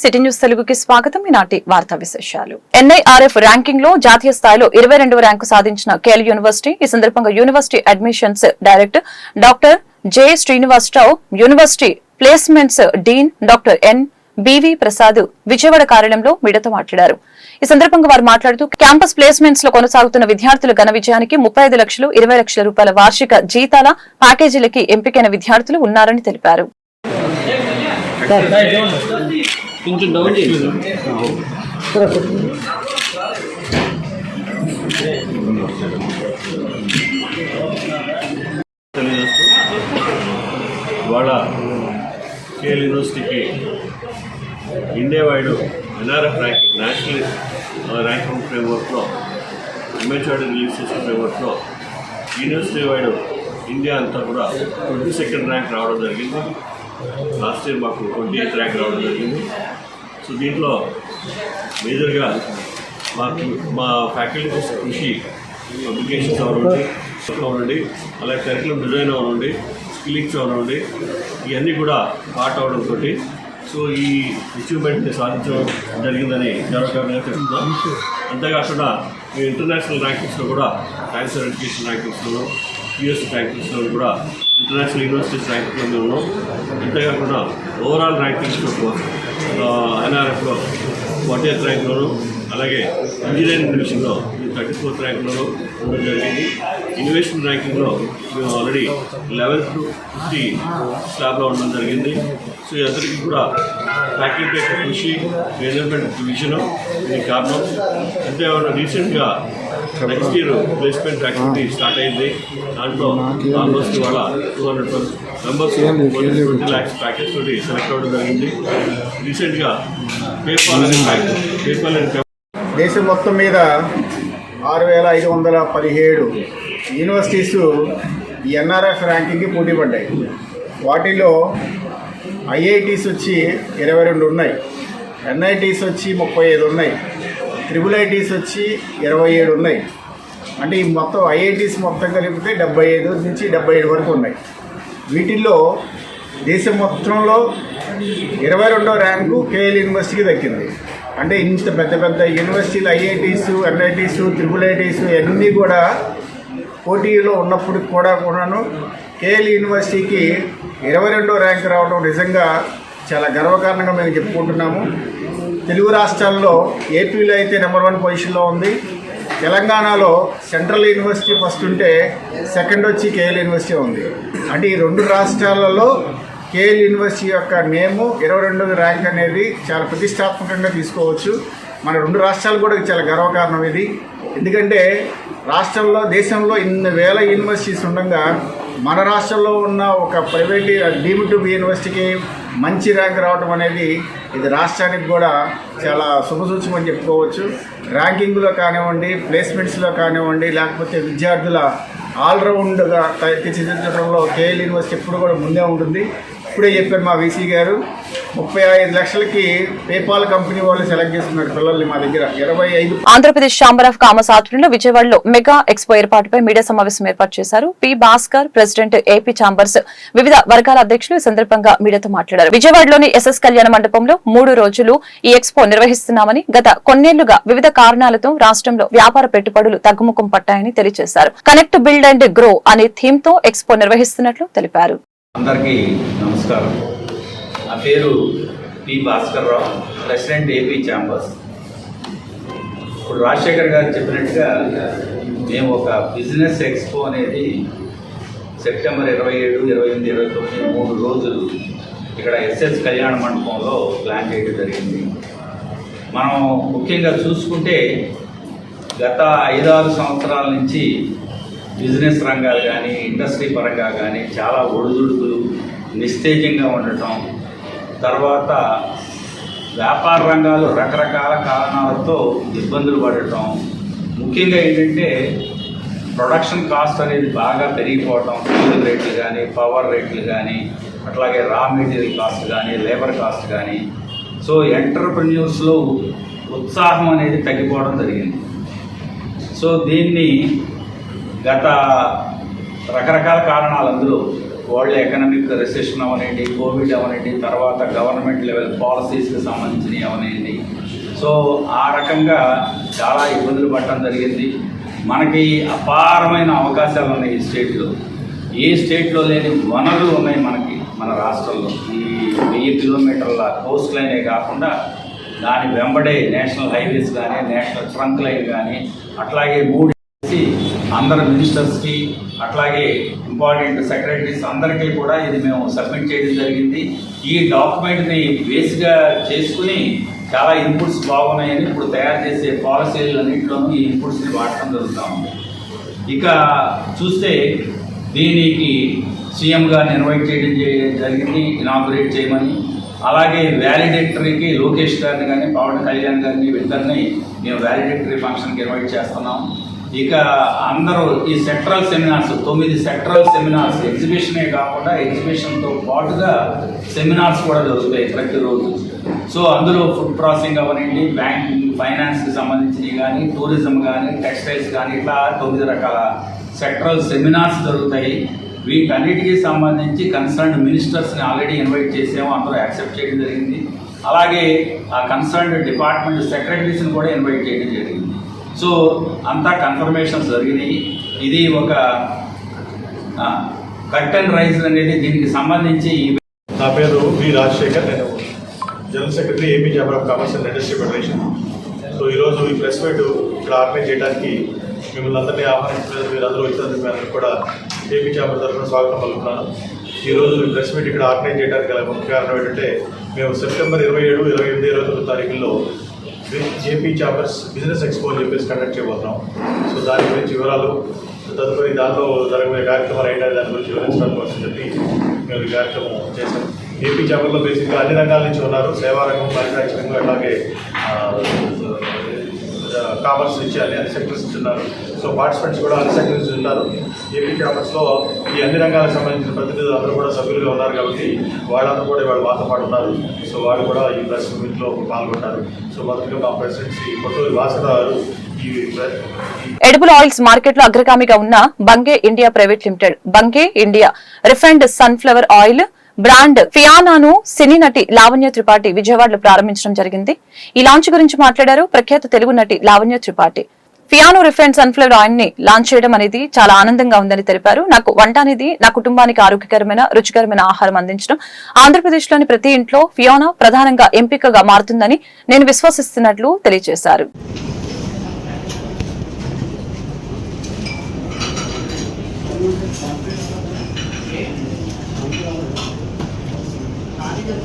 City news తెలుగుకి స్వాగతం. ఈనాటి వార్తా విశేషాలు. ఎన్ఐఆర్ఎఫ్ ర్యాంకింగ్లో జాతీయ స్థాయిలో ఇరవై రెండవ ర్యాంకు సాధించిన కేల్ యూనివర్సిటీ ఈ సందర్భంగా university admissions director doctor J Srinivasarao university placements dean doctor N B V Prasad Vijayawada కార్యాలయంలో మీడియాతో మాట్లాడారు. ఈ సందర్భంగా వారు మాట్లాడుతూ క్యాంపస్ ప్లేస్మెంట్స్లో కొనసాగుతున్న విద్యార్థుల ఘన విజయానికి ముప్పై ఐదు లక్షలు ఇరవై లక్షల రూపాయల వార్షిక జీతాల ప్యాకేజీలకి ఎంపికైన విద్యార్థులు ఉన్నారని తెలిపారు. కొంచెం డౌన్ చేయండి తెలియజేస్తూ ఇవాళ కేఎల్ యూనివర్సిటీకి India wide NRF ranking national ranking ఫ్రేమ్వర్క్లో MHRD release చేసిన ఫ్రేమ్వర్క్లో యూనివర్సిటీ వైడ్ ఇండియా అంతా కూడా ట్వంటీ సెకండ్ ర్యాంక్ రావడం జరిగింది. లాస్ట్ ఇయర్ మాకు ట్వంటీ ఎయిత్ ర్యాంక్ రావడం జరిగింది. సో దీంట్లో మేజర్గా మాకు మా ఫ్యాకల్టీ కృషి పబ్లికేషన్స్ అవనండి అవనండి అలాగే కరికులం డిజైన్ అవనండి స్కిల్లింగ్స్ అవనండి ఇవన్నీ కూడా పార్ట్ అవడంతో సో ఈ అచీవ్మెంట్ని సాధించడం జరిగిందని గర్వకారణంగా చెప్తున్నాం అంతేకాకుండా మేము ఇంటర్నేషనల్ ర్యాంకింగ్స్లో కూడా సైన్స్ ఎడ్యుకేషన్ ర్యాంకింగ్స్లో యూఎస్ ర్యాంకింగ్స్లో కూడా ఇంటర్నేషనల్ యూనివర్సిటీస్ ర్యాంకింగ్లో మేము ఉన్నాం. అంతేకాకుండా ఓవరాల్ ర్యాంకింగ్స్లో ఎన్ఆర్ఎఫ్లో ఫార్టీ ఎయిత్ ర్యాంక్లోను అలాగే ఇంజనీరింగ్ డివిజన్లో థర్టీ ఫోర్త్ ర్యాంక్లోను ఉండడం జరిగింది. ఇన్నోవేషన్ ర్యాంకింగ్లో మేము ఆల్రెడీ లెవెన్త్ టు ఫిఫ్టీ స్లాబ్లో ఉండడం జరిగింది. సో అందరికీ కూడా ఫ్యాకల్టీ యొక్క కృషి మేనేజ్మెంట్ డివిజన్ దీనికి కారణం. అంతేకాకుండా రీసెంట్గా next year placement activity start అయింది. దాంట్లో ఆల్మోస్ట్ ఇవాళ two hundred members twenty lakhs package తోటి సెలెక్ట్ అవ్వడం జరిగింది. రీసెంట్గా పేపాల్ ప్యాకేజ్ పేపాల్ అనే దేశం మొత్తం మీద ఆరు వేల ఐదు వందల పదిహేడు యూనివర్సిటీస్ ఈ ఎన్ఆర్ఎఫ్ ర్యాంకింగ్కి పోటీ పడ్డాయి. వాటిలో ఐఐటీస్ వచ్చి ఇరవై రెండు ఉన్నాయి. ఎన్ఐటీస్ వచ్చి ముప్పై ఐదు ఉన్నాయి. ట్రిపుల్ ఐటీస్ వచ్చి ఇరవై ఏడు ఉన్నాయి. అంటే ఈ మొత్తం ఐఐటీస్ మొత్తం కలిపితే డెబ్బై ఐదు నుంచి డెబ్బై ఏడు వరకు ఉన్నాయి. వీటిల్లో దేశం మొత్తంలో ఇరవై రెండో ర్యాంకు కేఎల్ యూనివర్సిటీకి దక్కింది. అంటే ఇంత పెద్ద పెద్ద యూనివర్సిటీలు ఐఐటీస్ ఎన్ఐటీస్ ట్రిపుల్ ఐటీస్ అన్నీ కూడా పోటీలో ఉన్నప్పుడు కూడా కూడాను కేఎల్ యూనివర్సిటీకి ఇరవై రెండో ర్యాంక్ రావడం నిజంగా చాలా గర్వకారణంగా మేము చెప్పుకుంటున్నాము. తెలుగు రాష్ట్రాల్లో ఏపీలో అయితే నెంబర్ వన్ పొజిషన్లో ఉంది. తెలంగాణలో సెంట్రల్ యూనివర్సిటీ ఫస్ట్ ఉంటే సెకండ్ వచ్చి కేఎల్ యూనివర్సిటీ ఉంది. అంటే ఈ రెండు రాష్ట్రాలలో కేఎల్ యూనివర్సిటీ యొక్క నేము ఇరవై రెండవ ర్యాంక్ అనేది చాలా ప్రతిష్టాత్మకంగా తీసుకోవచ్చు. మన రెండు రాష్ట్రాలు కూడా చాలా గర్వకారణం ఇది. ఎందుకంటే రాష్ట్రంలో దేశంలో ఇన్ని వేల యూనివర్సిటీస్ ఉండగా మన రాష్ట్రంలో ఉన్న ఒక ప్రైవేట్ డీమ్డ్ టు యూనివర్సిటీకి మంచి ర్యాంక్ రావడం అనేది ఇది రాష్ట్రానికి కూడా చాలా శుభసూచమని చెప్పుకోవచ్చు. ర్యాంకింగ్లో కానివ్వండి ప్లేస్మెంట్స్లో కానివ్వండి లేకపోతే విద్యార్థుల ఆల్రౌండ్గా తీర్చిదిద్దడంలో కేఎల్ యూనివర్సిటీ ఎప్పుడు కూడా ముందే ఉంటుంది. ఇప్పుడే చెప్పారు మా వీసీ గారు ముప్పై ఐదు లక్షలకి పేపాల్ కంపెనీ వాళ్ళు సెలెక్ట్ చేస్తున్నారు పిల్లల్ని మా దగ్గర. ఇరవై ఐదు ఆంధ్రప్రదేశ్ ఛాంబర్ ఆఫ్ కామర్స్ ఆధ్వర్యంలో విజయవాడలో మెగా ఎక్స్పో ఏర్పాటుపై మీడియా సమావేశం ఏర్పాటు చేశారు. P Bhaskar president AP chambers. వివిధ వర్గాల అధ్యక్షులు ఈ సందర్భంగా మీడియాతో మాట్లాడారు. విజయవాడలోని ఎస్ఎస్ కళ్యాణ మండపంలో మూడు రోజులు ఈ ఎక్స్పో నిర్వహిస్తున్నామని గత కొన్నేళ్ళుగా వివిధ కారణాలతో రాష్ట్రంలో వ్యాపార పెట్టుబడులు తగ్గుముఖం పట్టాయని తెలియజేశారు. కనెక్ట్ బిల్డ్ అండ్ గ్రో అనే థీమ్తో ఎక్స్పో నిర్వహిస్తున్నట్లు తెలిపారు. అందరికీ నమస్కారం. నా పేరు P. Bhaskar Rao president AP chambers. ఇప్పుడు రాజశేఖర్ గారు చెప్పినట్టుగా మేము ఒక బిజినెస్ ఎక్స్పో అనేది సెప్టెంబర్ ఇరవై ఏడు ఇరవై ఎనిమిది ఇరవై తొమ్మిది మూడు రోజులు ఇక్కడ ఎస్ఎస్ కళ్యాణ మండపంలో ప్లాన్ చేయడం జరిగింది. మనం ముఖ్యంగా చూసుకుంటే గత ఐదారు సంవత్సరాల నుంచి బిజినెస్ రంగాలు కానీ ఇండస్ట్రీ పరంగా కానీ చాలా ఒడిదుడుకులు నిస్తేజంగా ఉండటం తర్వాత వ్యాపార రంగాలు రకరకాల కారణాలతో ఇబ్బందులు పడటం. ముఖ్యంగా ఏంటంటే ప్రొడక్షన్ కాస్ట్ అనేది బాగా పెరిగిపోవటం. ఫ్యూల్ రేట్లు కానీ పవర్ రేట్లు కానీ అట్లాగే రా మెటీరియల్ కాస్ట్ కానీ లేబర్ కాస్ట్ కానీ. సో ఎంటర్ప్రెన్యూర్స్లో ఉత్సాహం అనేది తగ్గిపోవడం జరిగింది. సో దీన్ని గత రకరకాల కారణాలు అందులో వరల్డ్ ఎకనామిక్ రిసెషన్ అవనండి కోవిడ్ అవనండి తర్వాత గవర్నమెంట్ లెవెల్ పాలసీస్కి సంబంధించినవి అవనండి సో ఆ రకంగా చాలా ఇబ్బందులు పడటం జరిగింది. మనకి అపారమైన అవకాశాలు ఉన్నాయి ఈ స్టేట్లో. ఏ స్టేట్లో లేని వనరులు ఉన్నాయి మనకి మన రాష్ట్రంలో. ఈ వెయ్యి కిలోమీటర్ల కోస్ట్ లైనే కాకుండా దాని వెంబడే నేషనల్ హైవేస్ కానీ నేషనల్ ట్రంక్ లైన్ కానీ అట్లాగే మూడు అందరు మినిస్టర్స్కి అట్లాగే ఇంపార్టెంట్ సెక్రటరీస్ అందరికీ కూడా ఇది మేము సబ్మిట్ చేయడం జరిగింది. ఈ డాక్యుమెంట్ని బేస్గా చేసుకుని చాలా ఇన్పుట్స్ బాగున్నాయని ఇప్పుడు తయారు చేసే పాలసీలన్నింటిలోనూ ఈ ఇన్పుట్స్ని వాడటం జరుగుతూ ఉంది. ఇక చూస్తే దీనికి సీఎంగా నిర్వైట్ ఇన్వైట్ చేయడం జరిగింది ఇనాగ్రేట్ చేయమని. అలాగే వ్యాలిడేటరీకి లోకేష్ గారిని కానీ పవన్ కళ్యాణ్ గారిని ఇద్దరిని మేము వ్యాలిడేటరీ ఫంక్షన్కి ఇన్వైట్ చేస్తున్నాం. ఇక అందరూ ఈ సెక్టరల్ సెమినార్స్ తొమ్మిది సెక్టరల్ సెమినార్స్ ఎగ్జిబిషనే కాకుండా ఎగ్జిబిషన్తో పాటుగా సెమినార్స్ కూడా జరుగుతాయి ప్రతిరోజు. సో అందులో ఫుడ్ ప్రాసెసింగ్ అవనండి బ్యాంకింగ్ ఫైనాన్స్కి సంబంధించినవి కానీ టూరిజం కానీ టెక్స్టైల్స్ కానీ ఇట్లా తొమ్మిది రకాల సెక్టరల్ సెమినార్స్ జరుగుతాయి. వీటన్నిటికీ సంబంధించి కన్సర్న్ మినిస్టర్స్ని ఆల్రెడీ ఇన్వైట్ చేసాము అందరూ యాక్సెప్ట్ చేయడం జరిగింది. అలాగే ఆ కన్సర్న్ డిపార్ట్మెంట్ సెక్రటరీస్ని కూడా ఇన్వైట్ చేయడం జరిగింది. సో అంతా కన్ఫర్మేషన్ జరిగినాయి. ఇది ఒక కర్టన్ రైజ్ అనేది దీనికి సంబంధించి నా పేరు వి రాజశేఖర్ నేను general secretary AP chamber of commerce and industry federation. So ఈరోజు ఈ ప్రెస్ మీట్ ఇక్కడ ఆర్గనైజ్ చేయడానికి మిమ్మల్ని అందరినీ ఆహ్వానించలేదు మీరు అందరూ వచ్చినందుకు మీ కూడా ఏపీ చేంబర్ తరఫున స్వాగతం పలుకున్నాను ఈరోజు ఈ ప్రెస్ మీట్ ఇక్కడ ఆర్గనైజ్ చేయడానికి గల ముఖ్య కారణం ఏంటంటే మేము సెప్టెంబర్ ఇరవై ఏడు ఇరవై ఎనిమిది ఇరవై తొమ్మిది తారీఖుల్లో జేపీ చాపర్స్ బిజినెస్ ఎక్స్పో అని చెప్పేసి కండక్ట్ చేయబోతున్నాం. సో దాని గురించి వివరాలు తదుపరి దానిలో జరగబోయే కార్యక్రమాలు ఏంటనే దాని గురించి వివరించడానికి చెప్పి మేము ఈ కార్యక్రమం చేశాం. ఏపీ చాపర్లో బేసిక్గా అన్ని రంగాల నుంచి ఉన్నారు. సేవా రంగం మ్యానుఫ్యాక్చరింగ్ అలాగే కామర్స్ నుంచి అన్ని అన్ని సెక్టర్స్ నుంచి ఉన్నారు. సో పార్టిసిపెంట్స్ కూడా అన్ని సెక్టర్స్ నుంచి ఉన్నారు. ఏపీ కామర్స్లో ఈ అన్ని రంగాలకు సంబంధించిన ప్రతినిధులు అందరూ కూడా సభ్యులుగా ఉన్నారు కాబట్టి వాళ్ళందరూ కూడా ఇవాళ మాతో పాటు ఉన్నారు. సో వాళ్ళు కూడా ఈ ప్రెస్ మీట్లో పాల్గొంటారు. సో మొదటిగా మా ప్రెసిడెంట్ శ్రీ కొట్టూరి భాస్కర్ గారు ఈ ఎడిబుల్ ఆయిల్స్ మార్కెట్లో అగ్రగామిగా ఉన్న Bunge India private limited. Bunge India refined sunflower oil brand ఫియానాను cine నటి లావణ్య త్రిపాఠి విజయవాడలో ప్రారంభించడం జరిగింది. ఈ లాంచ్ గురించి మాట్లాడారు ప్రఖ్యాత తెలుగు నటి Lavanya Tripathi. Fiona refine sunflower ఆయిల్ని లాంచ్ చేయడం అనేది చాలా ఆనందంగా ఉందని తెలిపారు. నాకు వంట అనేది నా కుటుంబానికి ఆరోగ్యకరమైన రుచికరమైన ఆహారం అందించడం. ఆంధ్రప్రదేశ్లోని ప్రతి ఇంట్లో ఫియానా ప్రధానంగా ఎంపికగా మారుతుందని నేను విశ్వసిస్తున్నట్లు తెలియజేశారు. as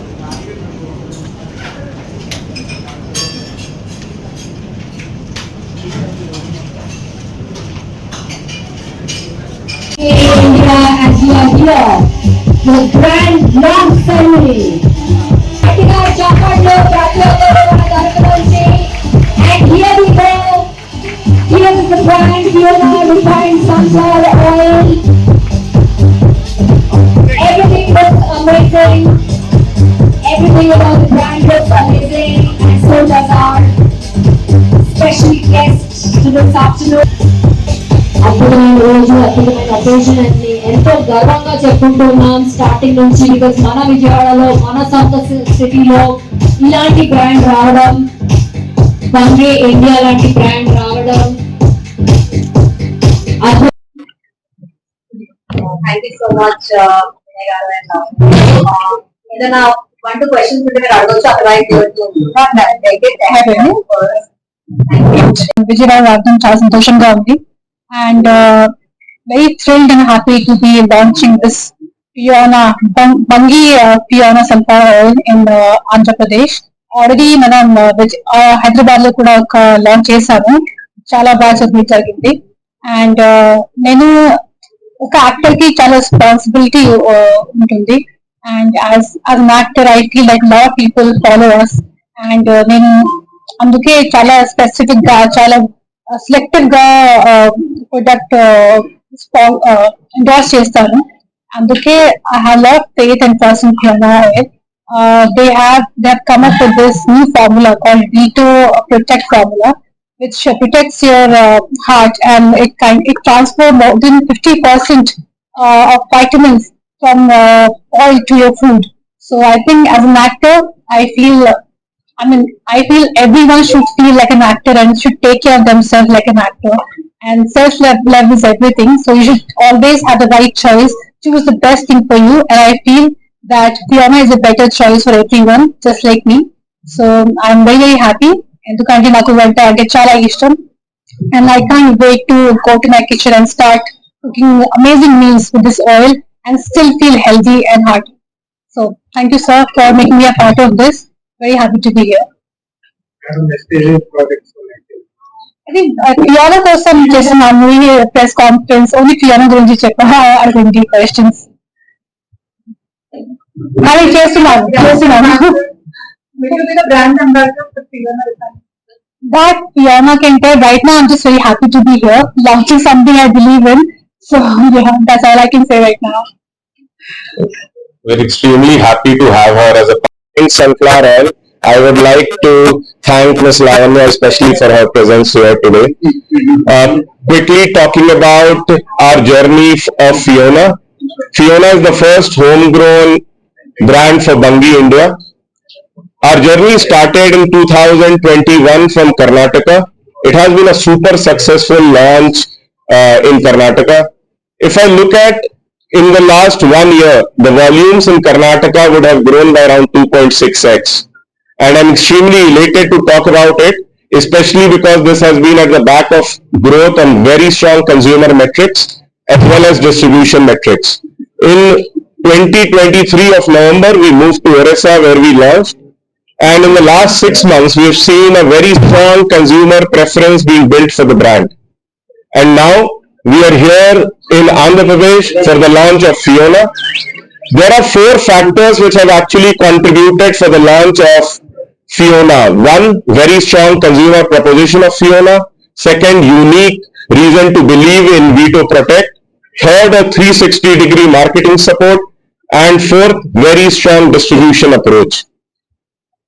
you the grand. And here we go. Here is the brand, here are refined sunflower oil. Everything looks amazing. Everything about the brand of amazing and so does our special guest to this afternoon. అద్భుతమైన రోజు అద్భుతమైన occasion అని ఎంతో గర్వంగా చెప్పుకుంటున్నాం starting నుంచి because మన విజయవాడలో మన సొంత సిటీలో ఇలాంటి బ్రాండ్ రావడం బంగే ఇండియా లాంటి బ్రాండ్ రావడం థ్యాంక్ యూ సో మచ్ ఏదైనా వన్ టూ క్వశ్చన్స్ ఉంటే మీరు అదర్వైజ్ విజయవాడ రావడం చాలా సంతోషంగా ఉంది. And very thrilled and happy to be launching this Fiona Bunge Fiona sunflower in Andhra Pradesh already మనం uh, హైదరాబాద్ uh, లో కూడా ఒక లాంచ్ చేశాము. చాలా బాగా జరిగి జరిగింది. అండ్ uh, నేను ఒక యాక్టర్కి చాలా రెస్పాన్సిబిలిటీ ఉంటుంది. and as as an actor I feel like lot people follow us and నేను అందుకే చాలా స్పెసిఫిక్ గా చాలా సెలెక్టివ్ గా ప్రొడక్ట్ ఎండార్స్ చేస్తాను అందుకే I have lot faith and trust in Fiona oil they have they have come up with this new formula called dito protect formula which uh, protects your uh, heart and it can it transfer more than 50% uh, of vitamins from uh, oil to your food. So I think as an actor, I feel, I mean, I feel everyone should feel like an actor and should take care of themselves like an actor. And self love is everything. So you should always have the right choice. Choose the best thing for you. And I feel that Fiona is a better choice for everyone, just like me. So I'm very, very happy. ఎందుకంటే నాకు వంట అంటే చాలా ఇష్టం and I can't wait to go to my kitchen and start cooking amazing meals with this oil and still feel healthy and hearty. So thank you, sir, for making me a part of this. Very happy to be here. I think uh, Fiona కోసం చేస్తున్నాను ఈ press conference only Fiona గురించి చెప్ప అడగండి questions అది చేస్తున్నాను చేస్తున్నాను brand ambassador that Fiona can tell right now I'm just very happy to be here, launching something I believe in. So yeah, that's all I can say right now. We're extremely happy to have her as a in sunflower oil. I would like to thank Ms. Lavanya especially for her presence here today. Uh, quickly talking about our journey of Fiona. Fiona is the first homegrown brand for Bungi India. Our journey started in 2021 from Karnataka. It has been a super successful launch uh, in Karnataka. If I look at in the last one year, the volumes in Karnataka would have grown by around 2.6x. And I'm extremely elated to talk about it, especially because this has been at the back of growth on very strong consumer metrics as well as distribution metrics. In 2023 of November, we moved to Orissa where we launched. And in the last six months, we have seen a very strong consumer preference being built for the brand. And now we are here in Andhra Pradesh for the launch of Fiona. There are four factors which have actually contributed for the launch of Fiona. One, very strong consumer proposition of Fiona. Second, unique reason to believe in Vito Protect. Third, a 360 degree marketing support. And fourth, very strong distribution approach.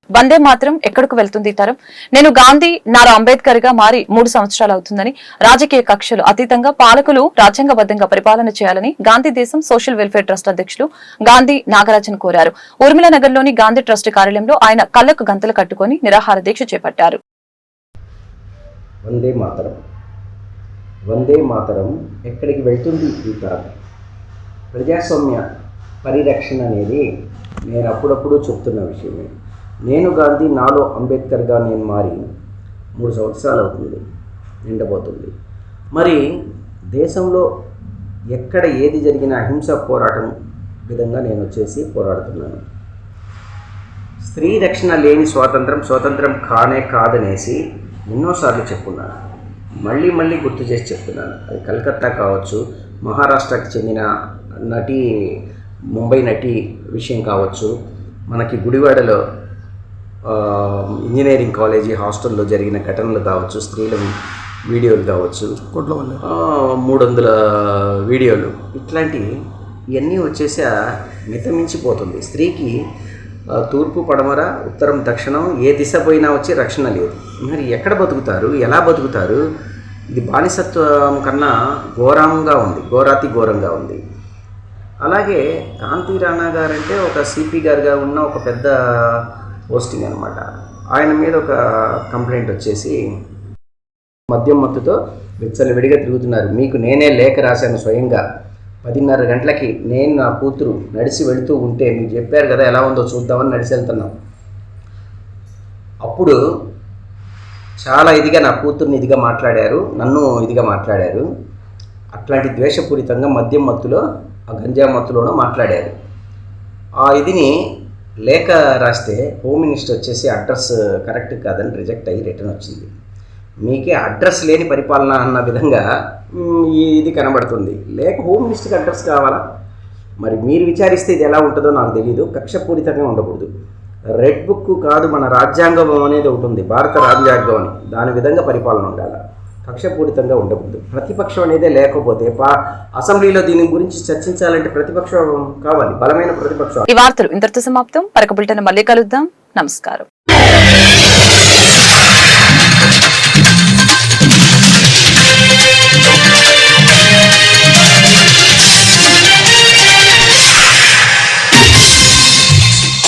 వందే మాత్రం ఎక్కడికి వెళ్తుంది ఈ తరం? నేను గాంధీ నారా అంబేద్కర్గా మారి మూడు సంవత్సరాలు అవుతుందని రాజకీయ కక్షలు అతీతంగా పాలకులు రాజ్యాంగబద్ధంగా పరిపాలన చేయాలని గాంధీ దేశం సోషల్ వెల్ఫేర్ ట్రస్ట్ అధ్యక్షులు గాంధీ నాగరాజన్ కోరారు. ఊర్మిళ నగర్లోని గాంధీ ట్రస్ట్ కార్యాలయంలో ఆయన కళ్ళకు గంతలు కట్టుకుని నిరాహార దీక్ష చేపట్టారు. వందే మాతరం. వందే మాతరం ఎక్కడికి వెళ్తుంది ఈ తరం? ప్రజాస్వామ్య పరిరక్షణ అనేది నేను అప్పుడప్పుడు చెప్తున్న విషయమే. నేను గాంధీ నాలో అంబేద్కర్గా నేను మారి మూడు సంవత్సరాలు అవుతుంది నిండబోతుంది. మరి దేశంలో ఎక్కడ ఏది జరిగినా అహింస పోరాటం విధంగా నేను వచ్చేసి పోరాడుతున్నాను. స్త్రీ రక్షణ లేని స్వాతంత్రం స్వాతంత్రం కానే కాదనేసి ఎన్నోసార్లు చెప్పున్నాను. మళ్ళీ మళ్ళీ గుర్తు చేసి చెప్తున్నాను. అది కలకత్తా కావచ్చు మహారాష్ట్రకి చెందిన నటి ముంబై నటి విషయం కావచ్చు మనకి గుడివాడలో ఇంజనీరింగ్ కాలేజీ హాస్టల్లో జరిగిన ఘటనలు కావచ్చు స్త్రీల వీడియోలు కావచ్చు మూడు వందల వీడియోలు. ఇట్లాంటి ఇవన్నీ వచ్చేసి మితమించిపోతుంది స్త్రీకి తూర్పు పడమర ఉత్తరం దక్షిణం ఏ దిశ పోయినా వచ్చి రక్షణ లేదు. మరి ఎక్కడ బతుకుతారు? ఎలా బతుకుతారు? ఇది బానిసత్వం కన్నా ఘోరంగా ఉంది. ఘోరాతి ఘోరంగా ఉంది. అలాగే కాంతి రాణా గారంటే ఒక సిపి గారుగా ఉన్న ఒక పెద్ద పోస్టింగ్ అనమాట ఆయన మీద ఒక కంప్లైంట్ వచ్చేసి మద్యం మత్తుతో విచ్చలవిడిగా తిరుగుతున్నారు. మీకు నేనే లేఖ రాశాను స్వయంగా. పదిన్నర గంటలకి నేను నా కూతురు నడిచి వెళుతూ ఉంటే మీరు చెప్పారు కదా ఎలా ఉందో చూద్దామని నడిచి వెళ్తున్నాం. అప్పుడు చాలా ఇదిగా నా కూతుర్ని ఇదిగా మాట్లాడారు నన్ను ఇదిగా మాట్లాడారు. అట్లాంటి ద్వేషపూరితంగా మద్యం మత్తులో ఆ గంజా మత్తులోనూ మాట్లాడారు. ఆ ఇదిని లేఖ రాస్తే హోమ్ మినిస్టర్ వచ్చేసి అడ్రస్ కరెక్ట్ కాదని రిజెక్ట్ అయ్యి రిటర్న్ వచ్చింది. మీకే అడ్రస్ లేని పరిపాలన అన్న విధంగా ఈ ఇది కనబడుతుంది. లేక హోమ్ మినిస్టర్కి అడ్రస్ కావాలా? మరి మీరు విచారిస్తే ఇది ఎలా ఉంటుందో నాకు తెలియదు కక్షపూరితంగా ఉండకూడదు. రెడ్ బుక్ కాదు మన రాజ్యాంగం అనేది ఒకటి ఉంది. భారత రాజ్యాంగం అని. దాని విధంగా పరిపాలన ఉండాలి? కక్షపూరితంగా ఉండకూడదు. ప్రతిపక్షం అనేదే లేకపోతే అసెంబ్లీలో దీని గురించి చర్చించాలంటే ప్రతిపక్షం కావాలి బలమైన ప్రతిపక్షం. ఈ వార్తలు ఇంతటితో సమాప్తం. పరకబుల్టన్ మళ్ళీ కలుద్దాం. నమస్కారం.